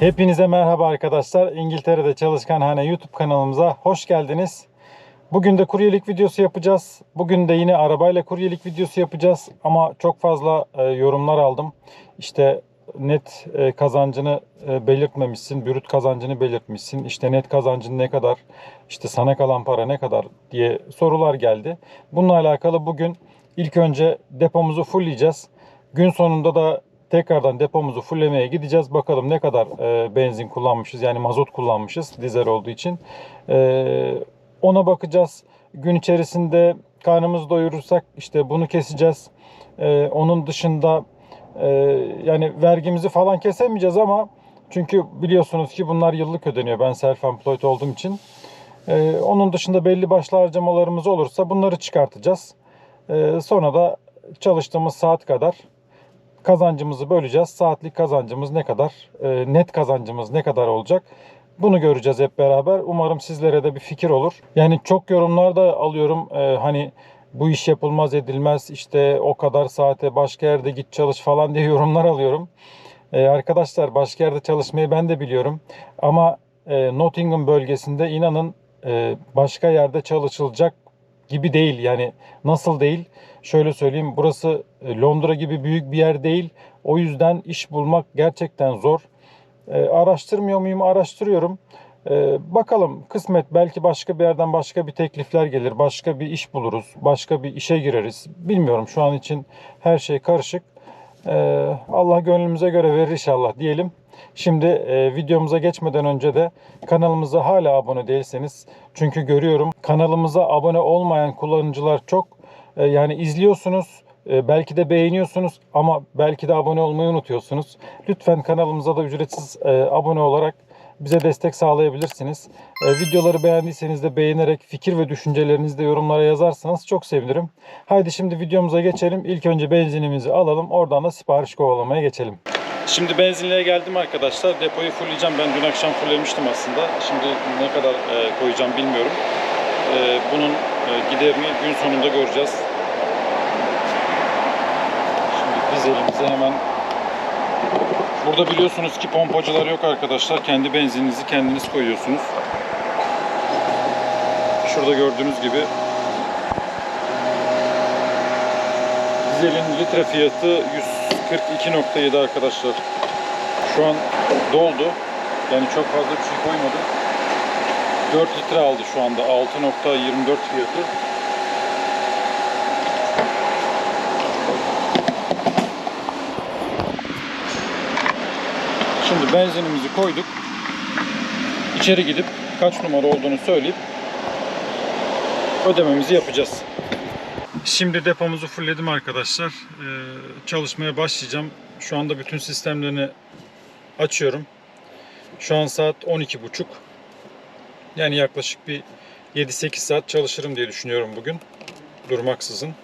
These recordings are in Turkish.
Hepinize merhaba arkadaşlar. İngiltere'de Çalışkan Hane YouTube kanalımıza hoş geldiniz. Bugün de kuryelik videosu yapacağız. Bugün de yine arabayla kuryelik videosu yapacağız. Ama çok fazla e, yorumlar aldım. İşte net e, kazancını e, belirtmemişsin, brüt kazancını belirtmişsin. İşte net kazancın ne kadar, işte sana kalan para ne kadar diye sorular geldi. Bununla alakalı bugün ilk önce depomuzu fullleyeceğiz. Gün sonunda da tekrardan depomuzu fulllemeye gideceğiz. Bakalım ne kadar e, benzin kullanmışız yani mazot kullanmışız dizel olduğu için. E, ona bakacağız. Gün içerisinde karnımızı doyurursak işte bunu keseceğiz. E, onun dışında e, yani vergimizi falan kesemeyeceğiz ama çünkü biliyorsunuz ki bunlar yıllık ödeniyor. Ben self-employed olduğum için. E, onun dışında belli başlı harcamalarımız olursa bunları çıkartacağız. E, sonra da çalıştığımız saat kadar kazancımızı böleceğiz. Saatlik kazancımız ne kadar, e, net kazancımız ne kadar olacak? Bunu göreceğiz hep beraber. Umarım sizlere de bir fikir olur. Yani çok yorumlar da alıyorum. E, hani bu iş yapılmaz edilmez işte o kadar saate başka yerde git çalış falan diye yorumlar alıyorum. E, arkadaşlar başka yerde çalışmayı ben de biliyorum. Ama e, Nottingham bölgesinde inanın e, başka yerde çalışılacak gibi değil. Yani nasıl değil? Şöyle söyleyeyim burası e, Londra gibi büyük bir yer değil. O yüzden iş bulmak gerçekten zor. E, araştırmıyor muyum? Araştırıyorum. E, bakalım kısmet belki başka bir yerden başka bir teklifler gelir. Başka bir iş buluruz. Başka bir işe gireriz. Bilmiyorum şu an için her şey karışık. E, Allah gönlümüze göre verir inşallah diyelim. Şimdi e, videomuza geçmeden önce de kanalımıza hala abone değilseniz çünkü görüyorum kanalımıza abone olmayan kullanıcılar çok. E, yani izliyorsunuz e, belki de beğeniyorsunuz ama belki de abone olmayı unutuyorsunuz. Lütfen kanalımıza da ücretsiz e, abone olarak bize destek sağlayabilirsiniz. E, videoları beğendiyseniz de beğenerek fikir ve düşüncelerinizi de yorumlara yazarsanız çok sevinirim. Haydi şimdi videomuza geçelim. İlk önce benzinimizi alalım. Oradan da sipariş kovalamaya geçelim. Şimdi benzinliğe geldim arkadaşlar. Depoyu fullleyeceğim. Ben dün akşam fulllemiştim aslında. Şimdi ne kadar e, koyacağım bilmiyorum. E, bunun e, giderini gün sonunda göreceğiz. Şimdi dizelimizi hemen Burada biliyorsunuz ki pompacılar yok arkadaşlar. Kendi benzininizi kendiniz koyuyorsunuz. Şurada gördüğünüz gibi dizelin litre fiyatı 142.7 arkadaşlar. Şu an doldu. Yani çok fazla bir şey koymadım. 4 litre aldı şu anda. 6.24 fiyatı. Şimdi benzinimizi koyduk. İçeri gidip kaç numara olduğunu söyleyip ödememizi yapacağız. Şimdi depomuzu fullledim arkadaşlar. Ee, çalışmaya başlayacağım. Şu anda bütün sistemlerini açıyorum. Şu an saat 12.30. Yani yaklaşık bir 7-8 saat çalışırım diye düşünüyorum bugün. Durmaksızın.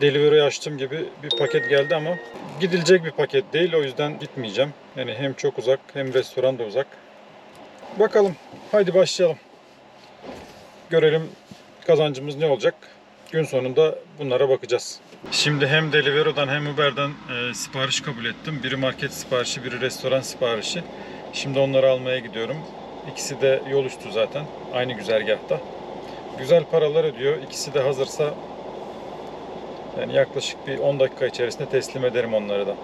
Delivery açtığım gibi bir paket geldi ama gidilecek bir paket değil. O yüzden gitmeyeceğim. Yani hem çok uzak hem restoran da uzak. Bakalım. Haydi başlayalım. Görelim kazancımız ne olacak. Gün sonunda bunlara bakacağız. Şimdi hem Deliveroo'dan hem Uber'den e, sipariş kabul ettim. Biri market siparişi, biri restoran siparişi. Şimdi onları almaya gidiyorum. İkisi de yol üstü zaten. Aynı güzergahta. Güzel paralar ödüyor. İkisi de hazırsa yani yaklaşık bir 10 dakika içerisinde teslim ederim onları da.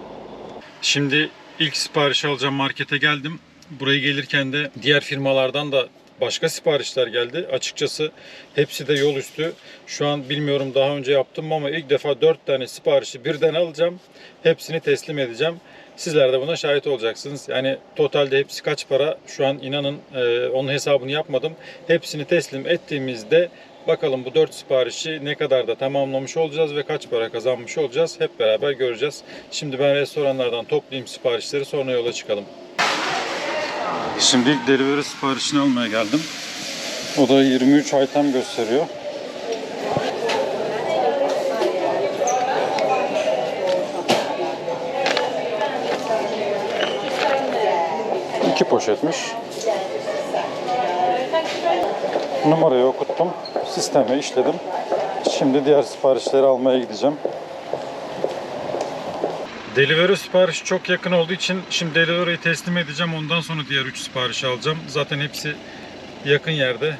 Şimdi ilk sipariş alacağım markete geldim. Buraya gelirken de diğer firmalardan da başka siparişler geldi. Açıkçası hepsi de yol üstü. Şu an bilmiyorum daha önce yaptım ama ilk defa 4 tane siparişi birden alacağım. Hepsini teslim edeceğim. Sizler de buna şahit olacaksınız. Yani totalde hepsi kaç para şu an inanın e, onun hesabını yapmadım. Hepsini teslim ettiğimizde bakalım bu 4 siparişi ne kadar da tamamlamış olacağız ve kaç para kazanmış olacağız hep beraber göreceğiz. Şimdi ben restoranlardan toplayayım siparişleri sonra yola çıkalım. Şimdi delivery siparişini almaya geldim. O da 23 item gösteriyor. İki poşetmiş. Numarayı okuttum. Sisteme işledim. Şimdi diğer siparişleri almaya gideceğim. Delivery siparişi çok yakın olduğu için şimdi Delivery'yi teslim edeceğim. Ondan sonra diğer 3 siparişi alacağım. Zaten hepsi yakın yerde.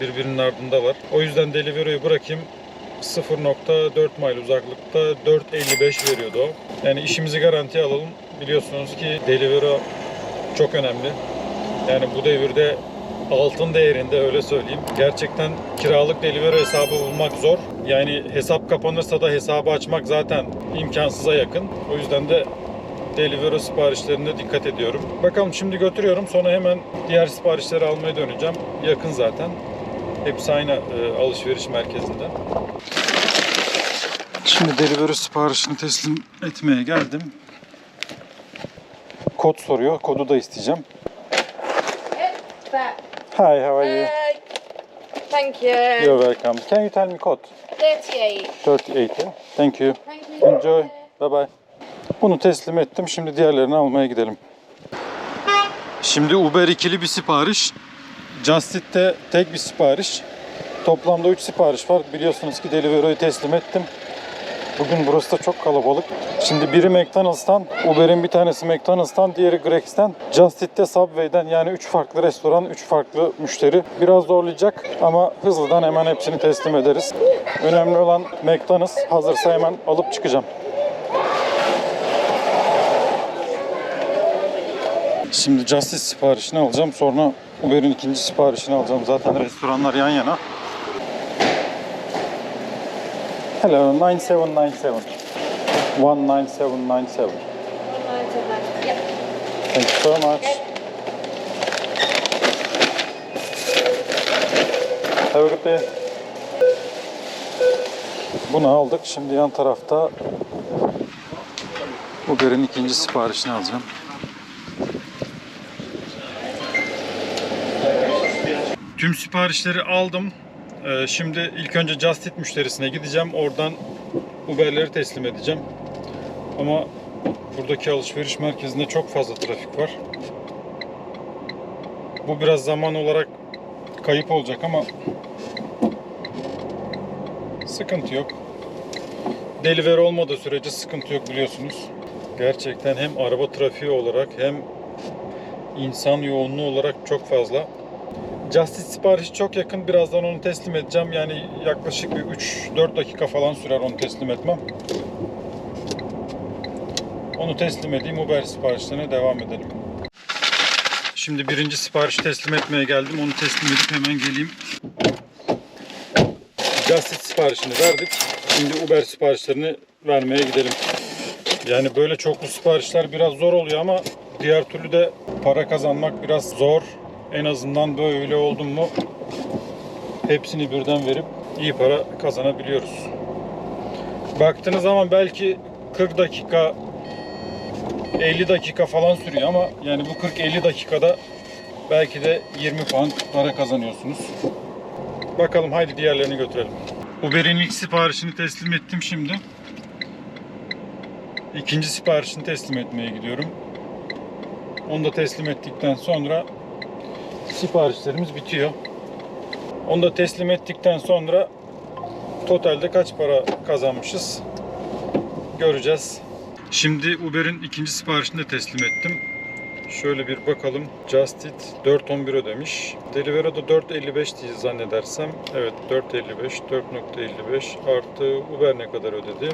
Birbirinin ardındalar. O yüzden Delivery'yi bırakayım. 0.4 mile uzaklıkta 4.55 veriyordu o. Yani işimizi garantiye alalım. Biliyorsunuz ki Delivery çok önemli. Yani bu devirde altın değerinde öyle söyleyeyim. Gerçekten kiralık delivery hesabı bulmak zor. Yani hesap kapanırsa da hesabı açmak zaten imkansıza yakın. O yüzden de delivery siparişlerine dikkat ediyorum. Bakalım şimdi götürüyorum. Sonra hemen diğer siparişleri almaya döneceğim. Yakın zaten. Hepsi aynı e, alışveriş merkezinde. Şimdi delivery siparişini teslim etmeye geldim. Kod soruyor. Kodu da isteyeceğim. Hi, how are you? Uh, thank you. You're welcome. Can you tell me code? 38. 38. yeah? Thank you. Thank you. Enjoy. Bye bye. Bunu teslim ettim. Şimdi diğerlerini almaya gidelim. Şimdi Uber ikili bir sipariş. Just Eat'te tek bir sipariş. Toplamda 3 sipariş var. Biliyorsunuz ki Deliveroo'yu teslim ettim. Bugün burası da çok kalabalık. Şimdi biri McDonald's'tan, Uber'in bir tanesi McDonald's'tan, diğeri Greggs'ten, Just Eat'te Subway'den yani 3 farklı restoran, 3 farklı müşteri. Biraz zorlayacak ama hızlıdan hemen hepsini teslim ederiz. Önemli olan McDonald's hazırsa hemen alıp çıkacağım. Şimdi Justice siparişini alacağım. Sonra Uber'in ikinci siparişini alacağım. Zaten restoranlar yan yana. Hello, 9797. 19797. Yep. Thank you so much. Have a good. Bunu aldık. Şimdi yan tarafta Uber'in ikinci siparişini alacağım. Tüm siparişleri aldım. Ee, Şimdi ilk önce Just Eat müşterisine gideceğim. Oradan Uber'leri teslim edeceğim. Ama buradaki alışveriş merkezinde çok fazla trafik var. Bu biraz zaman olarak kayıp olacak ama sıkıntı yok. Delivery olmadığı sürece sıkıntı yok biliyorsunuz. Gerçekten hem araba trafiği olarak hem insan yoğunluğu olarak çok fazla. Justice siparişi çok yakın. Birazdan onu teslim edeceğim. Yani yaklaşık bir 3-4 dakika falan sürer onu teslim etmem. Onu teslim edeyim. Uber siparişlerine devam edelim. Şimdi birinci siparişi teslim etmeye geldim. Onu teslim edip hemen geleyim. Justice siparişini verdik. Şimdi Uber siparişlerini vermeye gidelim. Yani böyle çoklu siparişler biraz zor oluyor ama diğer türlü de para kazanmak biraz zor. En azından böyle oldum mu hepsini birden verip iyi para kazanabiliyoruz. Baktığınız zaman belki 40 dakika 50 dakika falan sürüyor ama yani bu 40-50 dakikada belki de 20 puan para kazanıyorsunuz. Bakalım haydi diğerlerini götürelim. Uber'in ilk siparişini teslim ettim şimdi. İkinci siparişini teslim etmeye gidiyorum. Onu da teslim ettikten sonra siparişlerimiz bitiyor. Onu da teslim ettikten sonra totalde kaç para kazanmışız göreceğiz. Şimdi Uber'in ikinci siparişini de teslim ettim. Şöyle bir bakalım. Just Eat 4.11 ödemiş. Deliveroo'da 4.55 diye zannedersem. Evet 4.55, 4.55 artı Uber ne kadar ödedi?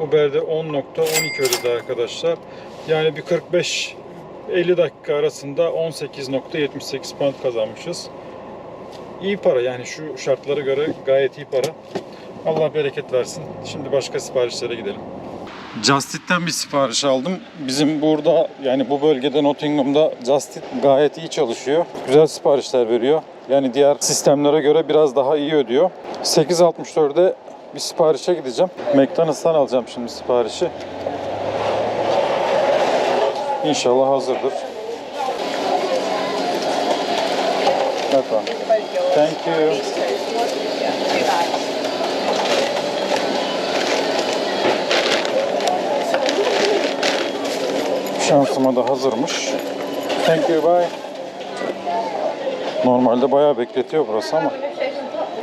Uber'de 10.12 ödedi arkadaşlar. Yani bir 45 50 dakika arasında 18.78 pound kazanmışız. İyi para yani şu şartlara göre gayet iyi para. Allah bereket versin. Şimdi başka siparişlere gidelim. Just Eat'ten bir sipariş aldım. Bizim burada yani bu bölgede Nottingham'da Just Eat gayet iyi çalışıyor. Güzel siparişler veriyor. Yani diğer sistemlere göre biraz daha iyi ödüyor. 8.64'de bir siparişe gideceğim. McDonald's'tan alacağım şimdi siparişi. İnşallah hazırdır. Problem. Thank you. Şansıma da hazırmış. Thank you, bye. Normalde bayağı bekletiyor burası ama.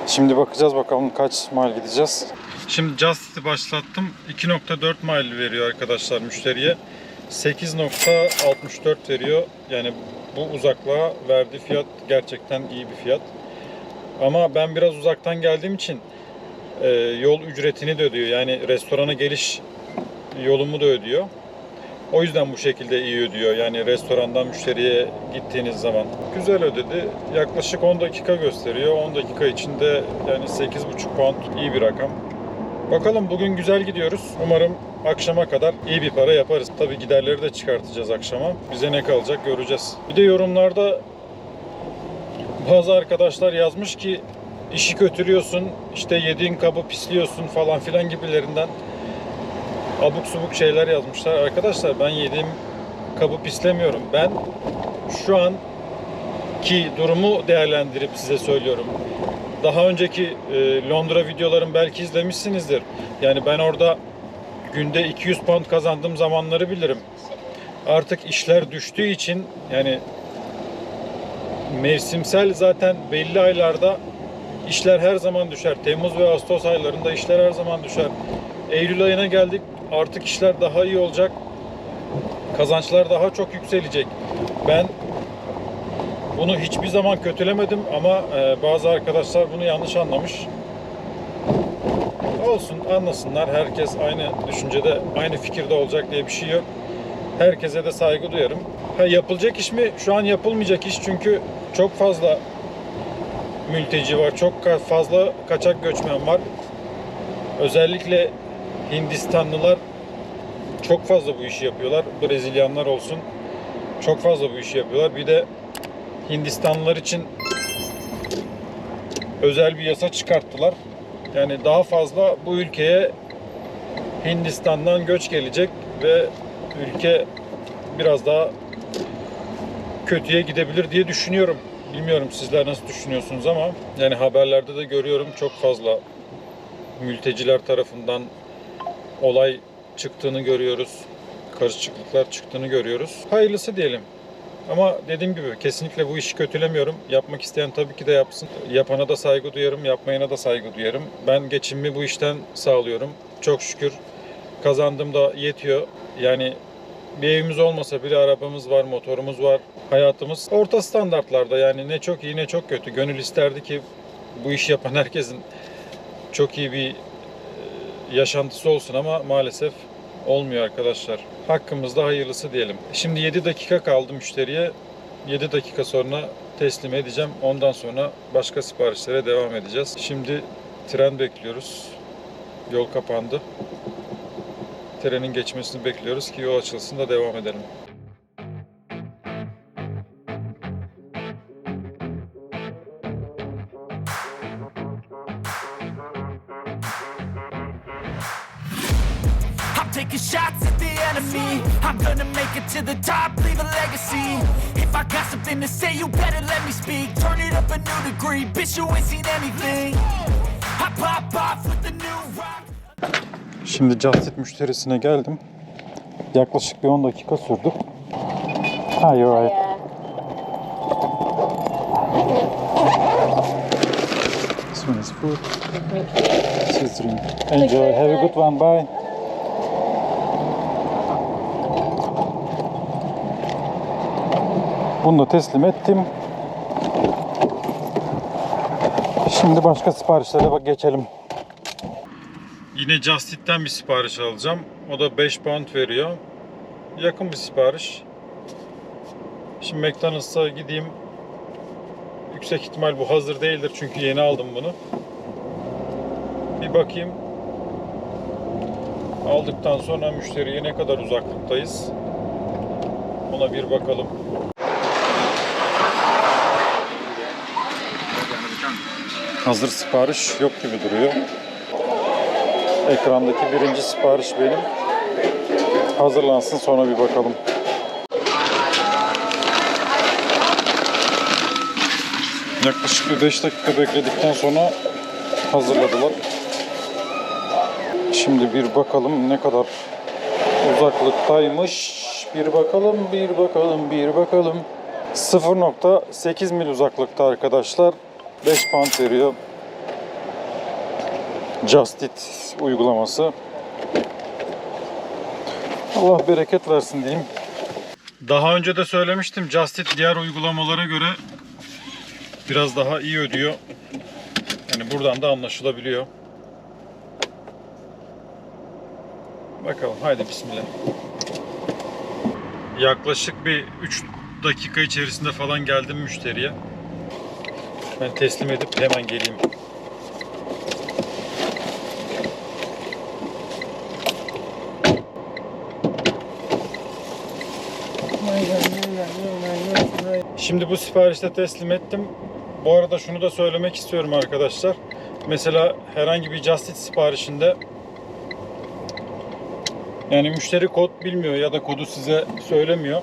Şimdi bakacağız bakalım kaç mile gideceğiz. Şimdi Justit'i başlattım. 2.4 mile veriyor arkadaşlar müşteriye. 8.64 veriyor. Yani bu uzaklığa verdiği fiyat gerçekten iyi bir fiyat. Ama ben biraz uzaktan geldiğim için e, yol ücretini de ödüyor. Yani restorana geliş yolumu da ödüyor. O yüzden bu şekilde iyi ödüyor. Yani restorandan müşteriye gittiğiniz zaman. Güzel ödedi. Yaklaşık 10 dakika gösteriyor. 10 dakika içinde yani 8,5 pound iyi bir rakam. Bakalım bugün güzel gidiyoruz. Umarım akşama kadar iyi bir para yaparız. Tabii giderleri de çıkartacağız akşama. Bize ne kalacak göreceğiz. Bir de yorumlarda bazı arkadaşlar yazmış ki işi kötülüyorsun, işte yediğin kabı pisliyorsun falan filan gibilerinden abuk subuk şeyler yazmışlar. Arkadaşlar ben yediğim kabı pislemiyorum. Ben şu an ki durumu değerlendirip size söylüyorum. Daha önceki e, Londra videolarım belki izlemişsinizdir. Yani ben orada günde 200 pound kazandığım zamanları bilirim. Artık işler düştüğü için yani mevsimsel zaten belli aylarda işler her zaman düşer. Temmuz ve Ağustos aylarında işler her zaman düşer. Eylül ayına geldik. Artık işler daha iyi olacak. Kazançlar daha çok yükselecek. Ben bunu hiçbir zaman kötülemedim ama e, bazı arkadaşlar bunu yanlış anlamış. Olsun anlasınlar. Herkes aynı düşüncede, aynı fikirde olacak diye bir şey yok. Herkese de saygı duyarım. Ha, yapılacak iş mi? Şu an yapılmayacak iş çünkü çok fazla mülteci var. Çok fazla kaçak göçmen var. Özellikle Hindistanlılar çok fazla bu işi yapıyorlar. Brezilyanlar olsun. Çok fazla bu işi yapıyorlar. Bir de Hindistanlılar için özel bir yasa çıkarttılar. Yani daha fazla bu ülkeye Hindistan'dan göç gelecek ve ülke biraz daha kötüye gidebilir diye düşünüyorum. Bilmiyorum sizler nasıl düşünüyorsunuz ama yani haberlerde de görüyorum çok fazla mülteciler tarafından olay çıktığını görüyoruz. Karışıklıklar çıktığını görüyoruz. Hayırlısı diyelim. Ama dediğim gibi kesinlikle bu işi kötülemiyorum. Yapmak isteyen tabii ki de yapsın. Yapana da saygı duyarım, yapmayana da saygı duyarım. Ben geçimimi bu işten sağlıyorum. Çok şükür kazandığım da yetiyor. Yani bir evimiz olmasa bile arabamız var, motorumuz var. Hayatımız orta standartlarda yani ne çok iyi ne çok kötü. Gönül isterdi ki bu işi yapan herkesin çok iyi bir e, yaşantısı olsun ama maalesef olmuyor arkadaşlar. Hakkımızda hayırlısı diyelim. Şimdi 7 dakika kaldı müşteriye. 7 dakika sonra teslim edeceğim. Ondan sonra başka siparişlere devam edeceğiz. Şimdi tren bekliyoruz. Yol kapandı. Trenin geçmesini bekliyoruz ki yol açılsın da devam edelim. İt to the top, leave a legacy. If I got something to say, you better let me speak. Turn it up a new degree, bitch, you ain't seen anything. I pop off with the new rock. Şimdi Justit müşterisine geldim. Yaklaşık bir 10 dakika sürdü. Ha, you're right. This one is food. This is drink. Enjoy. Have a good one. Bye. Bunu da teslim ettim. Şimdi başka siparişlere bak geçelim. Yine Justit'ten bir sipariş alacağım. O da 5 pound veriyor. Yakın bir sipariş. Şimdi McDonald's'a gideyim. Yüksek ihtimal bu hazır değildir çünkü yeni aldım bunu. Bir bakayım. Aldıktan sonra müşteriye ne kadar uzaklıktayız. Ona bir bakalım. Hazır sipariş yok gibi duruyor. Ekrandaki birinci sipariş benim. Hazırlansın sonra bir bakalım. Yaklaşık bir 5 dakika bekledikten sonra hazırladılar. Şimdi bir bakalım ne kadar uzaklıktaymış. Bir bakalım, bir bakalım, bir bakalım. 0.8 mil uzaklıkta arkadaşlar. 5 pound veriyor. Just Eat uygulaması. Allah bereket versin diyeyim. Daha önce de söylemiştim Just Eat diğer uygulamalara göre biraz daha iyi ödüyor. Yani buradan da anlaşılabiliyor. Bakalım haydi bismillah. Yaklaşık bir 3 dakika içerisinde falan geldim müşteriye. Ben teslim edip hemen geleyim. Şimdi bu siparişte teslim ettim. Bu arada şunu da söylemek istiyorum arkadaşlar. Mesela herhangi bir Just Eat siparişinde yani müşteri kod bilmiyor ya da kodu size söylemiyor.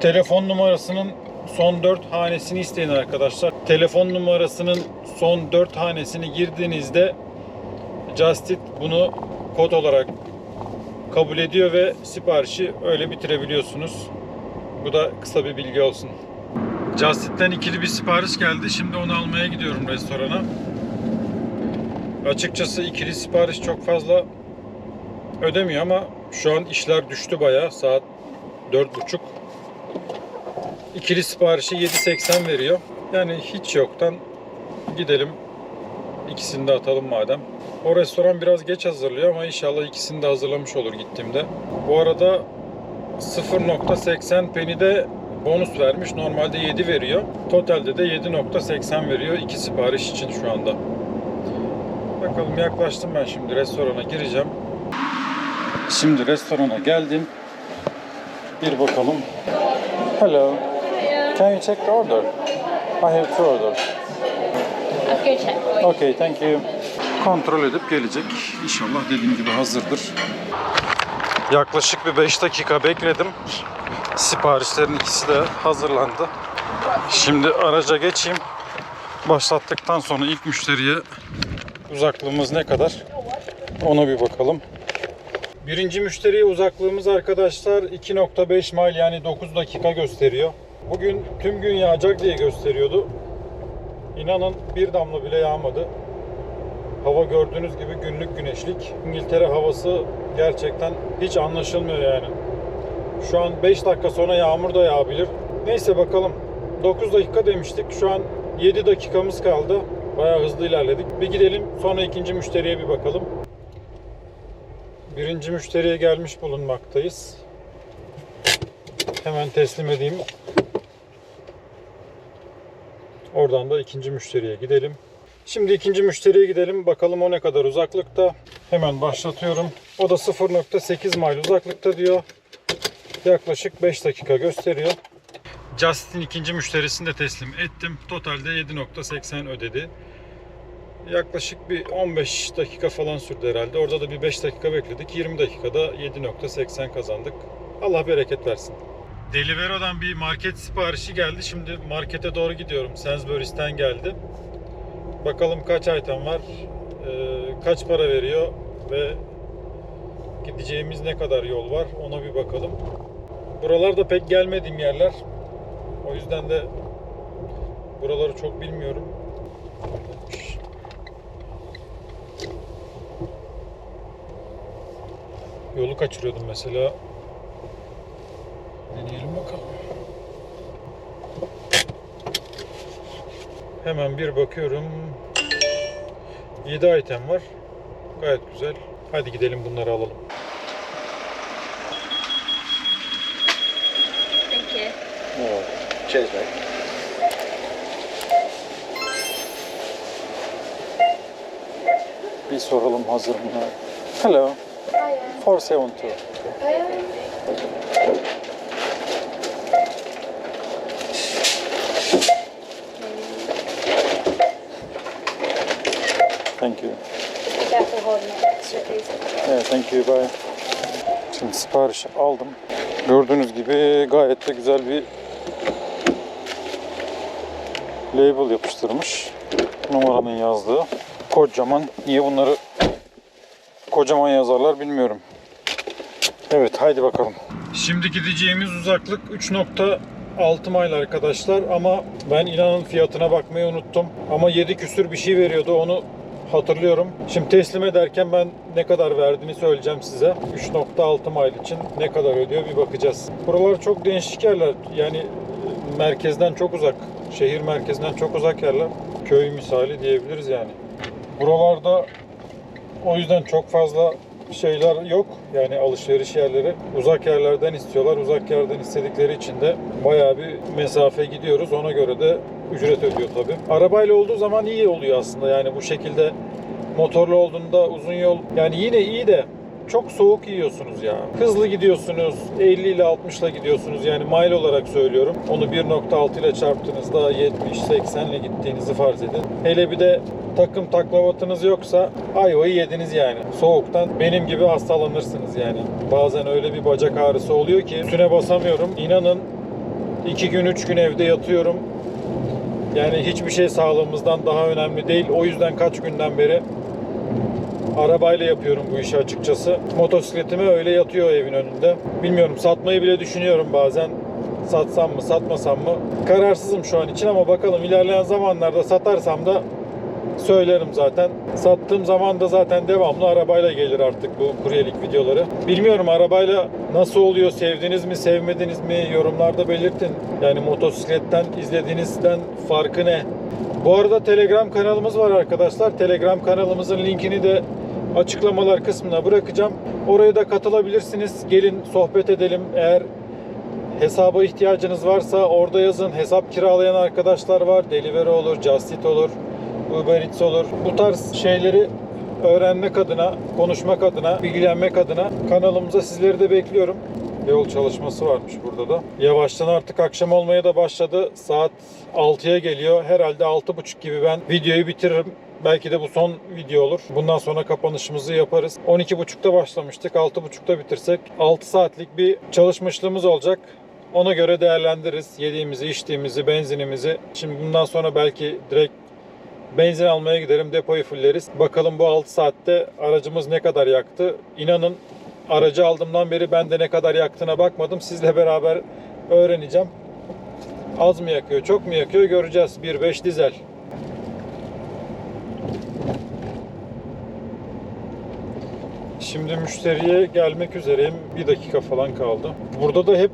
Telefon numarasının son 4 hanesini isteyin arkadaşlar. Telefon numarasının son 4 hanesini girdiğinizde Just Eat bunu kod olarak kabul ediyor ve siparişi öyle bitirebiliyorsunuz. Bu da kısa bir bilgi olsun. Just Eat'ten ikili bir sipariş geldi. Şimdi onu almaya gidiyorum restorana. Açıkçası ikili sipariş çok fazla ödemiyor ama şu an işler düştü bayağı. Saat 4.30. İkili siparişi 7.80 veriyor. Yani hiç yoktan gidelim ikisini de atalım madem. O restoran biraz geç hazırlıyor ama inşallah ikisini de hazırlamış olur gittiğimde. Bu arada 0.80 penny de bonus vermiş. Normalde 7 veriyor. Totalde de 7.80 veriyor iki sipariş için şu anda. Bakalım yaklaştım ben şimdi restorana gireceğim. Şimdi restorana geldim. Bir bakalım. Hello. Can you check the order? I have two orders. Go check. Okay, thank you. Kontrol edip gelecek. İnşallah dediğim gibi hazırdır. Yaklaşık bir 5 dakika bekledim. Siparişlerin ikisi de hazırlandı. Şimdi araca geçeyim. Başlattıktan sonra ilk müşteriye uzaklığımız ne kadar? Ona bir bakalım. Birinci müşteriye uzaklığımız arkadaşlar 2.5 mil yani 9 dakika gösteriyor. Bugün tüm gün yağacak diye gösteriyordu. İnanın bir damla bile yağmadı. Hava gördüğünüz gibi günlük güneşlik. İngiltere havası gerçekten hiç anlaşılmıyor yani. Şu an 5 dakika sonra yağmur da yağabilir. Neyse bakalım. 9 dakika demiştik. Şu an 7 dakikamız kaldı. Bayağı hızlı ilerledik. Bir gidelim sonra ikinci müşteriye bir bakalım. Birinci müşteriye gelmiş bulunmaktayız. Hemen teslim edeyim. Oradan da ikinci müşteriye gidelim. Şimdi ikinci müşteriye gidelim. Bakalım o ne kadar uzaklıkta. Hemen başlatıyorum. O da 0.8 mil uzaklıkta diyor. Yaklaşık 5 dakika gösteriyor. Justin ikinci müşterisini de teslim ettim. Totalde 7.80 ödedi. Yaklaşık bir 15 dakika falan sürdü herhalde. Orada da bir 5 dakika bekledik. 20 dakikada 7.80 kazandık. Allah bereket versin. Deliveroo'dan bir market siparişi geldi. Şimdi markete doğru gidiyorum. Sainsbury's'ten geldi. Bakalım kaç item var, e, kaç para veriyor ve gideceğimiz ne kadar yol var ona bir bakalım. Buralarda pek gelmediğim yerler. O yüzden de buraları çok bilmiyorum. Yolu kaçırıyordum mesela. Deneyelim bakalım. Hemen bir bakıyorum. 7 item var. Gayet güzel. Hadi gidelim bunları alalım. Thank you. Cheers, mate. Bir soralım hazır mı? Hello. Hiya. 472. Hiya. Thank you. Extra, please. Evet, thank you, bye. Şimdi sipariş aldım. Gördüğünüz gibi gayet de güzel bir label yapıştırmış. Numaranın yazdığı. Kocaman. Niye bunları kocaman yazarlar bilmiyorum. Evet, haydi bakalım. Şimdi gideceğimiz uzaklık 3.6 mil arkadaşlar ama ben inanın fiyatına bakmayı unuttum. Ama 7 küsür bir şey veriyordu onu hatırlıyorum. Şimdi teslim ederken ben ne kadar verdiğini söyleyeceğim size. 3.6 mile için ne kadar ödüyor bir bakacağız. Buralar çok değişik yerler. Yani e, merkezden çok uzak. Şehir merkezinden çok uzak yerler. Köy misali diyebiliriz yani. Buralarda o yüzden çok fazla şeyler yok. Yani alışveriş yerleri uzak yerlerden istiyorlar. Uzak yerden istedikleri için de bayağı bir mesafe gidiyoruz. Ona göre de ücret ödüyor tabii. Arabayla olduğu zaman iyi oluyor aslında. Yani bu şekilde motorlu olduğunda uzun yol yani yine iyi de çok soğuk yiyorsunuz ya. Hızlı gidiyorsunuz. 50 ile 60 ile gidiyorsunuz. Yani mile olarak söylüyorum. Onu 1.6 ile çarptığınızda 70 80 ile gittiğinizi farz edin. Hele bir de takım taklavatınız yoksa ayvayı yediniz yani. Soğuktan benim gibi hastalanırsınız yani. Bazen öyle bir bacak ağrısı oluyor ki üstüne basamıyorum. İnanın 2 gün 3 gün evde yatıyorum. Yani hiçbir şey sağlığımızdan daha önemli değil. O yüzden kaç günden beri arabayla yapıyorum bu işi açıkçası. Motosikletime öyle yatıyor evin önünde. Bilmiyorum satmayı bile düşünüyorum bazen. Satsam mı satmasam mı? Kararsızım şu an için ama bakalım ilerleyen zamanlarda satarsam da söylerim zaten. Sattığım zaman da zaten devamlı arabayla gelir artık bu kuryelik videoları. Bilmiyorum arabayla nasıl oluyor, sevdiniz mi, sevmediniz mi yorumlarda belirtin. Yani motosikletten izlediğinizden farkı ne? Bu arada Telegram kanalımız var arkadaşlar. Telegram kanalımızın linkini de açıklamalar kısmına bırakacağım. Oraya da katılabilirsiniz. Gelin sohbet edelim. Eğer hesaba ihtiyacınız varsa orada yazın. Hesap kiralayan arkadaşlar var. Delivery olur, Just Eat olur, Uber Eats olur. Bu tarz şeyleri öğrenmek adına, konuşmak adına, bilgilenmek adına kanalımıza sizleri de bekliyorum. Yol çalışması varmış burada da. Yavaştan artık akşam olmaya da başladı. Saat 6'ya geliyor. Herhalde 6.30 gibi ben videoyu bitiririm. Belki de bu son video olur. Bundan sonra kapanışımızı yaparız. 12.30'da başlamıştık. 6.30'da bitirsek 6 saatlik bir çalışmışlığımız olacak. Ona göre değerlendiririz. Yediğimizi, içtiğimizi, benzinimizi. Şimdi bundan sonra belki direkt benzin almaya giderim. Depoyu fulleriz. Bakalım bu 6 saatte aracımız ne kadar yaktı. İnanın aracı aldığımdan beri ben de ne kadar yaktığına bakmadım. Sizle beraber öğreneceğim. Az mı yakıyor, çok mu yakıyor göreceğiz. 1.5 dizel. Şimdi müşteriye gelmek üzereyim. Bir dakika falan kaldı. Burada da hep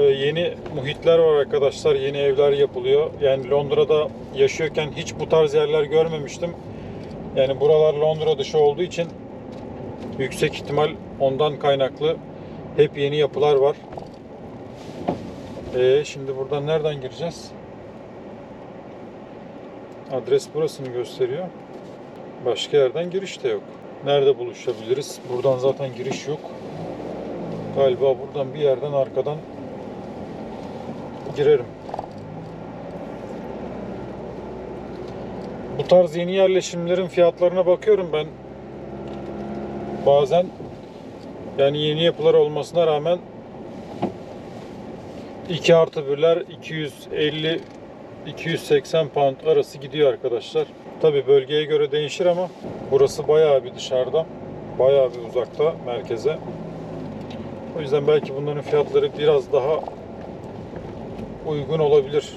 yeni muhitler var arkadaşlar. Yeni evler yapılıyor. Yani Londra'da yaşıyorken hiç bu tarz yerler görmemiştim. Yani buralar Londra dışı olduğu için yüksek ihtimal ondan kaynaklı hep yeni yapılar var. E şimdi buradan nereden gireceğiz? Adres burasını gösteriyor. Başka yerden giriş de yok. Nerede buluşabiliriz? Buradan zaten giriş yok. Galiba buradan bir yerden arkadan girerim. Bu tarz yeni yerleşimlerin fiyatlarına bakıyorum ben. Bazen yani yeni yapılar olmasına rağmen 2 artı 1'ler 250 280 pound arası gidiyor arkadaşlar. Tabi bölgeye göre değişir ama burası bayağı bir dışarıda. Bayağı bir uzakta merkeze. O yüzden belki bunların fiyatları biraz daha uygun olabilir.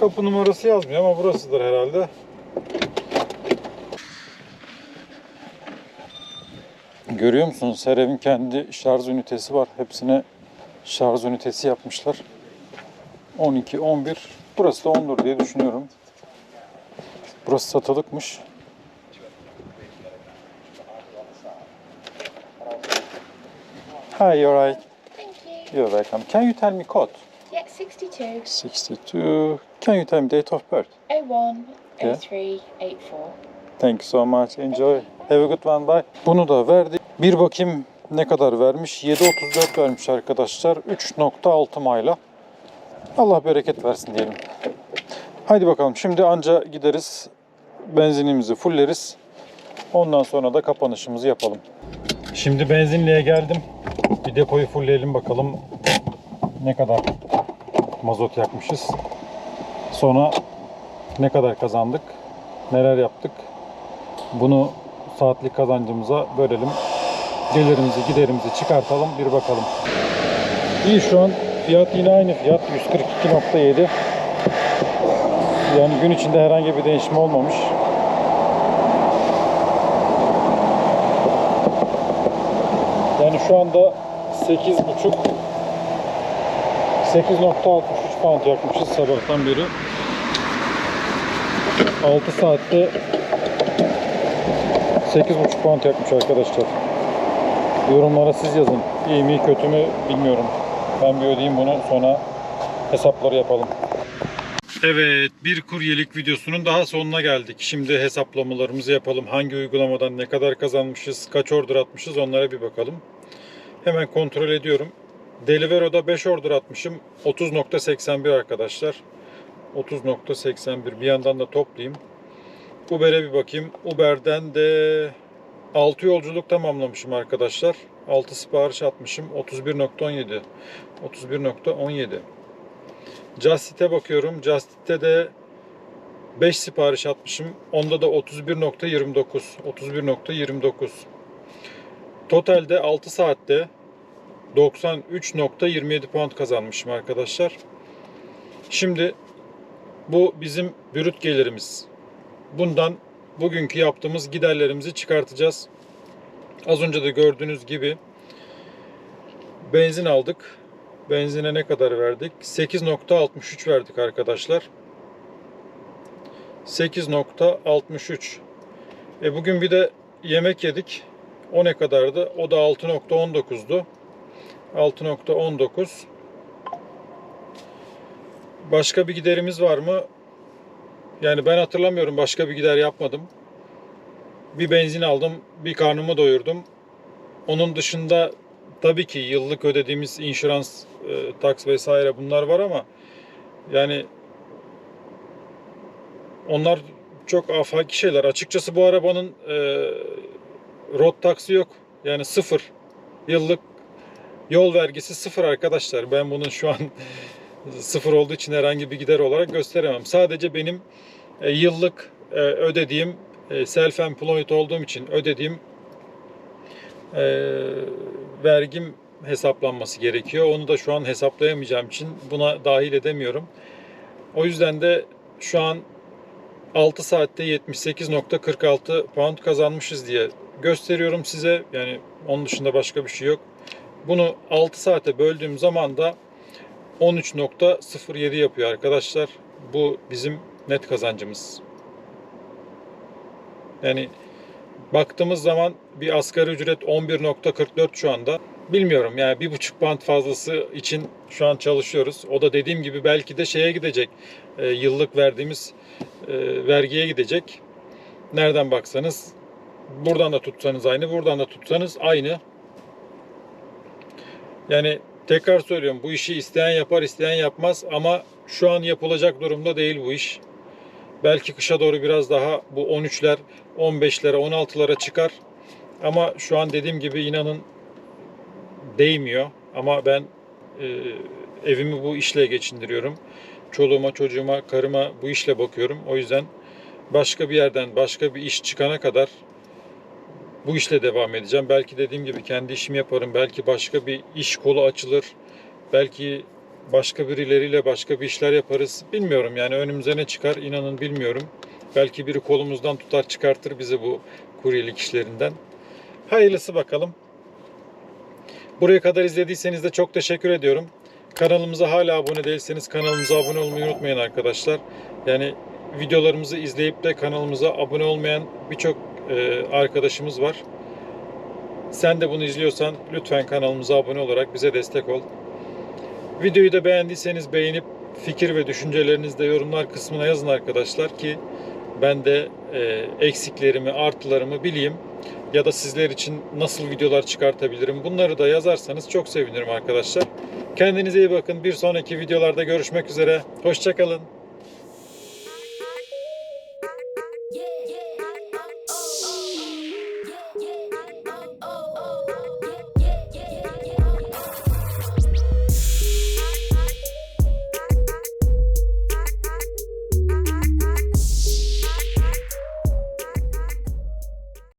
Kapı numarası yazmıyor ama burasıdır herhalde. Görüyor musunuz? Her evin kendi şarj ünitesi var. Hepsine şarj ünitesi yapmışlar. 12, 11. Burası da 10'dur diye düşünüyorum. Burası satılıkmış. Hi, you're right. Thank you. You're welcome. Can you tell me code? Yeah, 62. 62. Can you tell me date of birth? 01 Yeah. 03 84. Thank you so much. Enjoy. Have a good one. Bye. Bunu da verdik. Bir bakayım ne kadar vermiş. 7.34 vermiş arkadaşlar. 3.6 mayla. Allah bereket versin diyelim. Haydi bakalım. Şimdi anca gideriz. Benzinimizi fulleriz. Ondan sonra da kapanışımızı yapalım. Şimdi benzinliğe geldim. Bir depoyu fullleyelim bakalım ne kadar mazot yakmışız. Sonra ne kadar kazandık, neler yaptık. Bunu saatlik kazancımıza bölelim. Gelirimizi, giderimizi çıkartalım, bir bakalım. İyi şu an fiyat yine aynı fiyat 142.7. Yani gün içinde herhangi bir değişim olmamış. Yani şu anda 8.5 8.63 pound yakmışız sabahtan beri. 6 saatte 8.5 pound yakmış arkadaşlar. Yorumlara siz yazın. İyi mi kötü mü bilmiyorum. Ben bir ödeyeyim bunu sonra hesapları yapalım. Evet bir kuryelik videosunun daha sonuna geldik. Şimdi hesaplamalarımızı yapalım. Hangi uygulamadan ne kadar kazanmışız, kaç order atmışız onlara bir bakalım. Hemen kontrol ediyorum. Delivero'da 5 order atmışım. 30.81 arkadaşlar. 30.81 bir yandan da toplayayım. Uber'e bir bakayım. Uber'den de 6 yolculuk tamamlamışım arkadaşlar. 6 sipariş atmışım. 31.17. 31.17. Just bakıyorum. Just de 5 sipariş atmışım. Onda da 31.29. 31.29. Totalde 6 saatte 93.27 pound kazanmışım arkadaşlar. Şimdi bu bizim brüt gelirimiz. Bundan bugünkü yaptığımız giderlerimizi çıkartacağız. Az önce de gördüğünüz gibi benzin aldık. Benzine ne kadar verdik? 8.63 verdik arkadaşlar. 8.63. E bugün bir de yemek yedik. O ne kadardı? O da 6.19'du. 6.19. Başka bir giderimiz var mı? Yani ben hatırlamıyorum başka bir gider yapmadım. Bir benzin aldım, bir karnımı doyurdum. Onun dışında tabii ki yıllık ödediğimiz inşurans, e, taks vesaire bunlar var ama yani onlar çok afaki şeyler. Açıkçası bu arabanın e, road taksi yok. Yani sıfır. Yıllık yol vergisi sıfır arkadaşlar. Ben bunun şu an sıfır olduğu için herhangi bir gider olarak gösteremem. Sadece benim e, yıllık e, ödediğim e, self-employed olduğum için ödediğim vergim hesaplanması gerekiyor. Onu da şu an hesaplayamayacağım için buna dahil edemiyorum. O yüzden de şu an 6 saatte 78.46 pound kazanmışız diye gösteriyorum size. Yani onun dışında başka bir şey yok. Bunu 6 saate böldüğüm zaman da 13.07 yapıyor arkadaşlar. Bu bizim net kazancımız. Yani baktığımız zaman bir asgari ücret 11.44 şu anda. Bilmiyorum yani bir buçuk band fazlası için şu an çalışıyoruz. O da dediğim gibi belki de şeye gidecek. E, yıllık verdiğimiz e, vergiye gidecek. Nereden baksanız buradan da tutsanız aynı, buradan da tutsanız aynı. Yani tekrar söylüyorum bu işi isteyen yapar, isteyen yapmaz ama şu an yapılacak durumda değil bu iş. Belki kışa doğru biraz daha bu 13'ler, 15'lere, 16'lara çıkar. Ama şu an dediğim gibi inanın değmiyor. Ama ben e, evimi bu işle geçindiriyorum. Çoluğuma, çocuğuma, karıma bu işle bakıyorum. O yüzden başka bir yerden başka bir iş çıkana kadar bu işle devam edeceğim. Belki dediğim gibi kendi işimi yaparım. Belki başka bir iş kolu açılır. Belki başka birileriyle başka bir işler yaparız. Bilmiyorum yani önümüze ne çıkar inanın bilmiyorum. Belki biri kolumuzdan tutar çıkartır bizi bu kuryelik işlerinden. Hayırlısı bakalım. Buraya kadar izlediyseniz de çok teşekkür ediyorum. Kanalımıza hala abone değilseniz kanalımıza abone olmayı unutmayın arkadaşlar. Yani videolarımızı izleyip de kanalımıza abone olmayan birçok arkadaşımız var. Sen de bunu izliyorsan lütfen kanalımıza abone olarak bize destek ol. Videoyu da beğendiyseniz beğenip fikir ve düşüncelerinizi de yorumlar kısmına yazın arkadaşlar ki ben de e, eksiklerimi, artılarımı bileyim ya da sizler için nasıl videolar çıkartabilirim bunları da yazarsanız çok sevinirim arkadaşlar. Kendinize iyi bakın. Bir sonraki videolarda görüşmek üzere. Hoşçakalın.